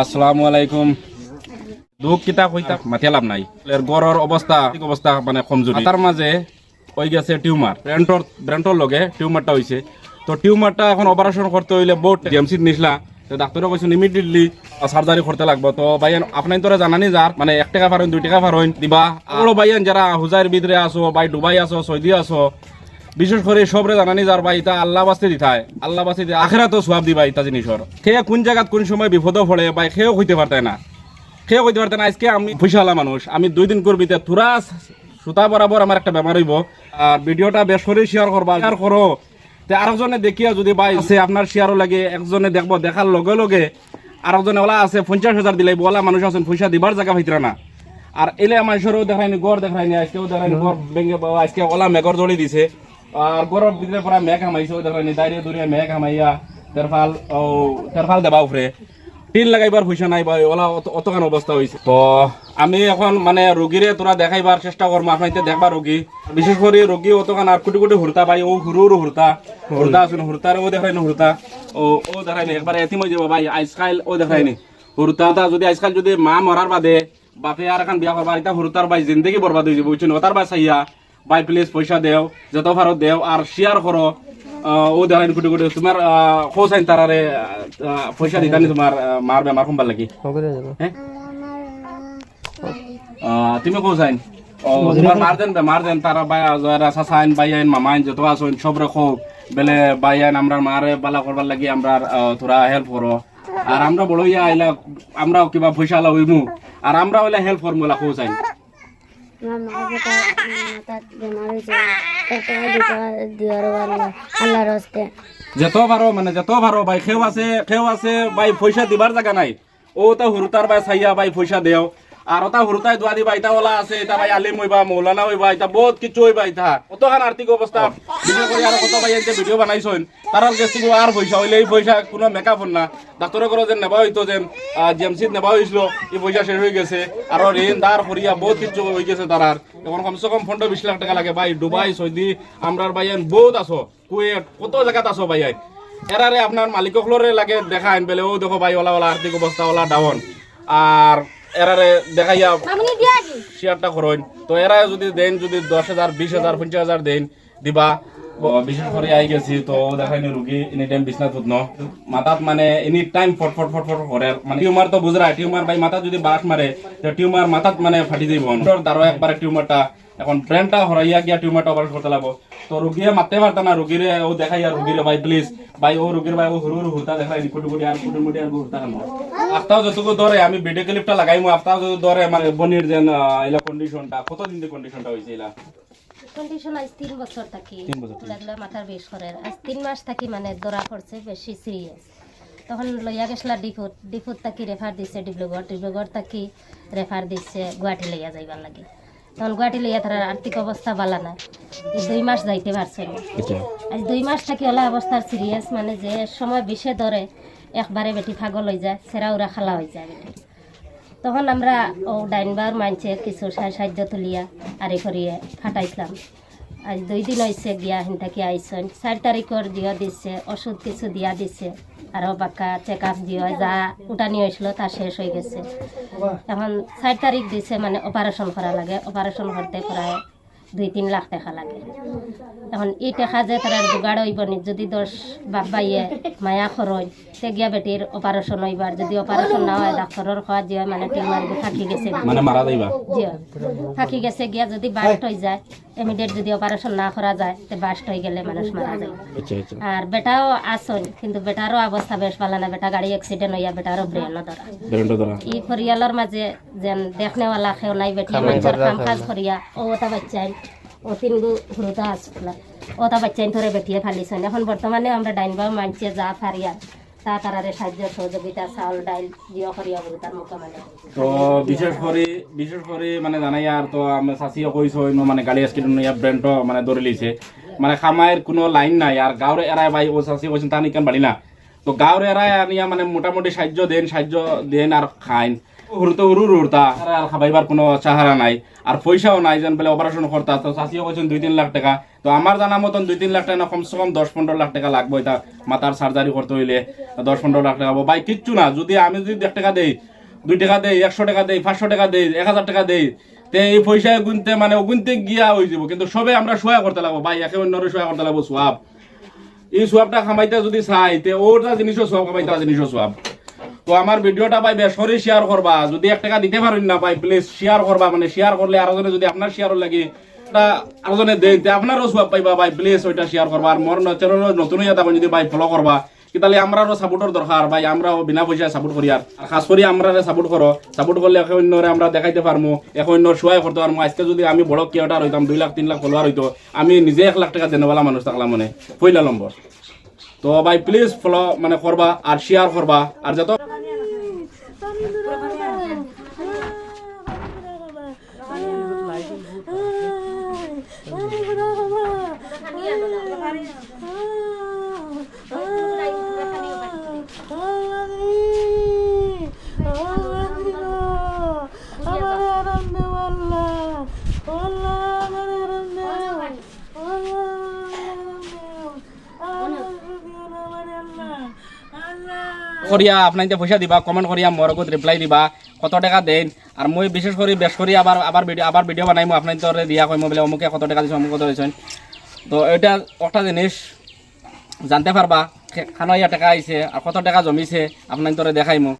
আসসালামু আলাইকুম দুঃখ কিতা কইতা মাথিয়া লাভ নাই। এর গড়র অবস্থা অবস্থা মানে কমজোরি তার মাঝে হয়ে গেছে টিউমার ব্রেন্টর ব্রেন্টর লগে টিউমারটা হইছে তো টিউমারটা এখন অপারেশন করতে হইলে বহুত জিএমসিত নিছলা। তো ডাক্তারে কইছেন ইমিডিয়েটলি সার্জারি করতে লাগবে। তো ভাইয়ান আপনার তোরা জানানি যার মানে এক টাকা পারেন দুই টাকা পারেন দিবা। আর ভাইয়ান যারা হুজাইর ভিতরে আসো বাই দুবাই আসো সৌদি আসো বিশেষ করে সবরে জানানি যার ভাই ইতা আল্লাহ বাস্তে দিথায় আল্লাহ বাস্তে দিয়ে আখেরা তো সোয়াব দিবা ইতা জিনিসর। খেয়ে কোন জায়গাত কোন সময় বিপদ পড়ে বা খেয়েও হইতে পারতে না। খেয়ে হইতে পারতে না। আজকে আমি পয়সাওয়ালা মানুষ। আমি দুই দিন করবিতে তুরা সুতা বরাবর আমার একটা বেমার হইব। আর ভিডিওটা বেশ করে শেয়ার করবা শেয়ার করো। তে আরেকজনে দেখিয়া যদি ভাই আছে, আপনার শেয়ারও লাগে, একজনে দেখব, দেখার লগে লগে আরেকজনে ওলা আছে, পঞ্চাশ হাজার দিলাই বলা মানুষ আছেন, পয়সা দিবার জায়গা হইতরা না। আর এলে মানুষেরও দেখায়নি গড় দেখায়নি আজকেও দেখায়নি গড় ভেঙে আজকে ওলা মেঘর জড়ি দিছে। আর গড়ের ভিতরে পুরা মেঘ হামাইছে ও দেখায়নি দাঁড়িয়ে দূরে মেঘ হামাইয়া তেরফাল ও তেরফাল দেবা উপরে টিন লাগাইবার পয়সা নাই বা ওলা অত- অতখান অবস্থা হয়েছে তো, আমি এখন মানে রোগীরে তোরা দেখাইবার চেষ্টা করব আপনার দেখবা রোগী বিশেষ করে রোগী অতখান আর কোটি কোটি হুরতা পাই ও হুরু হুরু হুরতা হুরতা আসুন হুরতার ও দেখাইনি হুরতা ও ও দেখাইনি একবার এতিম হয়ে যাব ভাই আইসকাইল ও দেখাইনি হুরতা যদি আজকাল যদি মা মরার বাদে বাপে আর এখন বিয়া করবার এটা হুরতার ভাই জিন্দগি বরবাদ হয়ে যাবে বুঝছেন ওতার বা চাইয়া। ভাই প্লিজ পয়সা দেও যত ভারত দেও আর শেয়ার করো। ও দেখাইনি কোটি কোটি তোমার খোঁজাইন তারারে পয়সা দিতানি তোমার আহ, মার বেমার কমবার লাগি। হ্যাঁ? তুমি ও তোমার মার দেন মার দেন তারা বাই সাসাইন বাইয়াইন মামাইন যত আসুন সব রকম বেলে বাইয়াইন আমরা মারে বালা করবার লাগি আমরা তোরা হেল্প করো। আর আমরা বড় ইয়া আইলা আমরাও কিবা পয়সা আলা হইমু আর আমরা হইলে হেল্প করমু এলা খোঁজাইন আমার মাথা মাথার বেমার হয়েছে। টাকা দুটা দিওয়ার পারলাম আল্লাহর হস্তে যত পারো মানে যত পারো, ভাই, খেও আছে খেও আছে, ভাই, পয়সা দিবার জায়গা নাই। ও তা হুরুতার ভাই সাইয়া ভাই, পয়সা দেও। আর ওটা হুরুতাই দোয়া দিবা ইটা ওলা আছে এটা ভাই আলিম হইবা মৌলানা হইবা এটা বহুত কিছু হইবা ইটা অতখান আর্থিক অবস্থা বিশেষ করে আর কত ভাই এতে ভিডিও বানাইছেন। তারার গেছি আর পয়সা হইলে এই পয়সা কোনো মেকআপ না। ডাক্তারে করে যেন নেবা হইতো যেন জিএমসিত নেবা হয়েছিল এই পয়সা শেষ হয়ে গেছে। আর ঋণ দার করিয়া বহুত কিছু হয়ে গেছে তারার এখন কমসে কম পনেরো বিশ লাখ টাকা লাগে ভাই। দুবাই সৌদি আমরার ভাইয়ান বহুত আছো। কুয়েট কত জায়গাত আছো ভাইয়াই এরারে আপনার মালিকসকলরে লাগে দেখাইন বেলে ও দেখো ভাই ওলা ওলা আর্থিক অবস্থা ওলা ডাউন আর এরারে দেখাইয়া শেয়ারটা করুন। তো এরা যদি দেন যদি দশ হাজার বিশ হাজার পঞ্চাশ হাজার দেন দিবা। বিশেষ করে আই গেছি তো দেখাইনি রুগী এনি টাইম বিছনাত উঠন মাথাত মানে এনি টাইম ফট ফট ফট ফট করে মানে টিউমার তো বুঝরা টিউমার ভাই মাথা যদি বাস মারে তো টিউমার মাথাত মানে ফাটি দিব দাঁড়ো একবার টিউমারটা এখন ব্রেনটা হরাইয়া গিয়া টিউমারটা অপারেশন করতে লাগবো। তো রুগীয়ে মারতে পারতা না রুগীরে ও দেখাইয়া রুগীরে ভাই প্লিজ ভাই ও রুগীর ভাই ও হুরু হুরু হুরতা দেখাই কুটি কুটি আর কুটি মুটি আর হুরতা কেন আফতাও যতটুকু ধরে আমি ভিডিও ক্লিপটা লাগাইমু আফতাও যদি ধরে মানে বনির যেন এলা কন্ডিশনটা কতদিন কন্ডিশনটা হয়েছে এলা কন্ডিশন আজ তিন বছর থাকি। লাগলে মাথার বেশ করে আজ তিন মাস থাকি মানে ধরা পড়ছে বেশি সিরিয়াস তখন লইয়া গেছিলা ডিফুট ডিফুট থাকি রেফার দিছে ডিব্রুগড় ডিব্রুগড় থাকি রেফার দিছে গুয়াহাটি লইয়া যাইবার লাগে। তখন গুয়াহাটি লইয়া তার আর্থিক অবস্থা বালা না। দুই মাস যাইতে পারছে না। আজ দুই মাস থাকি ওলা অবস্থার সিরিয়াস মানে যে সময় বিষে ধরে একবারে বেটি ফাগল হয়ে যায় সেরা উরা খালা হয়ে যায় বেটি। তখন আমরা ও ডাইনবার মানছে কিছু সাহায্য তুলিয়া আরে করিয়ে ফাটাইছিলাম। আজ দুই দিন হয়েছে গিয়া হিন থাকি আইসন। চার তারিখর দিয়া দিছে ওষুধ কিছু দিয়া দিছে। আরও বাক্কা চেক আপ দিয়ে যা উঠানি হয়েছিল তা শেষ হয়ে গেছে। এখন চার তারিখ দিছে মানে অপারেশন করা লাগে। অপারেশন করতে প্রায় দুই তিন লাখ টাকা লাগে। এখন এই টাকা যে তার জোগাড় হইব নি যদি দশ বাপ বাইয়ে মায়া খরচ তে গিয়া বেটির অপারেশন হইবার যদি অপারেশন না হয় ডাক্তরের খাওয়া যে মানে টিউমার থাকি গেছে মানে মারা যাইবা? জি থাকি গেছে গিয়া যদি বাস্ট হয়ে যায় ইমিডিয়েট যদি অপারেশন না করা যায় তে বাস্ট হয়ে গেলে মানুষ মারা যায়। আচ্ছা আচ্ছা। আর বেটাও আসন কিন্তু বেটারও অবস্থা বেশ ভালো না বেটা গাড়ি অ্যাক্সিডেন্ট হইয়া বেটারও ব্রেনও ধরা ই পরিয়ালের মাঝে যেন দেখনেওয়ালা খেও নাই বেটি মানুষের কাম কাজ করিয়া ও ওটা বাচ্চাই ও তিন গু হুরুতা আসলা ওটা বাচ্চাই ধরে বেটিয়ে ফালিছেন। এখন বর্তমানে আমরা ডাইনবা মানছে যা ফারিয়া তা তো বিশেষ করে বিশেষ করে মানে জানাই আর তো আমি চাষিও কইছো ইনো মানে গাড়ি অ্যাক্সিডেন্ট ইয়া মানে ধরে লিছে। মানে খামায়ের কোনো লাইন নাই আর গাঁৱৰ এৰাই ভাই ও চাষি কইছেন তা বাড়ি না তো এৰাই আনিয়া মানে মোটামুটি সাহায্য দেন সাহায্য দেন আর খাইন। হুরতে হুরু হুরতা। আর খাবাইবার কোনো সাহারা নাই। আর পয়সাও নাই যেন বলে অপারেশন করতা। তো চাষিও কৈছেন দুই তিন লাখ টাকা। তো আমার জানা মতন দুই তিন লাখ টাকা কমসে কম দশ পনেরো লাখ টাকা লাগবে এটা মাথার সার্জারি করতে হইলে। দশ পনেরো লাখ টাকা ভাই, কিচ্ছু না। যদি আমি যদি এক টাকা দেই, দুই টাকা দেই, একশো টাকা দেই, পাঁচশো টাকা দেই, এক হাজার টাকা দেই, তে এই পয়সায় গুনতে মানে গুনতে গিয়া হয়ে যাব। কিন্তু সবে আমরা সহায় করতে লাগবো। ভাই, একে অন্যরে সহায় করতে লাগবো, সোয়াব। এই সোয়াবটা খামাইতে যদি চাই, তে ওটা জিনিসও সোয়াব, খামাইতে জিনিসও সোয়াব। তো আমার ভিডিওটা ভাই বেশ করে শেয়ার করবা। যদি এক টাকা দিতে পারেন না ভাই প্লিজ শেয়ার করবা মানে শেয়ার করলে আরও জনে যদি আপনার শেয়ার লাগে, তা আরও জনে দেন তে আপনারও সোয়াব পাইবা ভাই প্লিজ ওইটা শেয়ার করবা। আর মোর চ্যানেল নতুন হইয়া থাকুন যদি ভাই ফলো করবা। কি তাহলে আমরাও সাপোর্টের দরকার ভাই আমরাও বিনা পয়সায় সাপোর্ট করি। আর খাস করে আমরা সাপোর্ট করো। সাপোর্ট করলে একে অন্যরে আমরা দেখাইতে পারব একে অন্য সহায় করতে পারব আজকে যদি আমি বড় কিয়টার হইতাম দুই লাখ, তিন লাখ ফলোয়ার হইতো, আমি নিজে এক লাখ টাকা দেনেওয়ালা মানুষ থাকলাম মানে। পয়লা নম্বর তো ভাই প্লিজ ফলো মানে করবা, আর শেয়ার করবা। আর যত করিয়া আপনাইতে পয়সা দিবা কমেন্ট করিয়া মোর আগত রিপ্লাই দিবা, কত টাকা দেন? আর মই বিশেষ করে বেশ করে আবার আবার ভিডিও আবার ভিডিও বানাইমু আপনার দিয়া কইমু বলে অমুকে কত টাকা দিছো অমুক কত দিছেন তো এটা একটা জিনিস? জানতে পারবা খানো টাকা আইছে, আর কত টাকা জমিছে, আপনার তোরে দেখাইমু।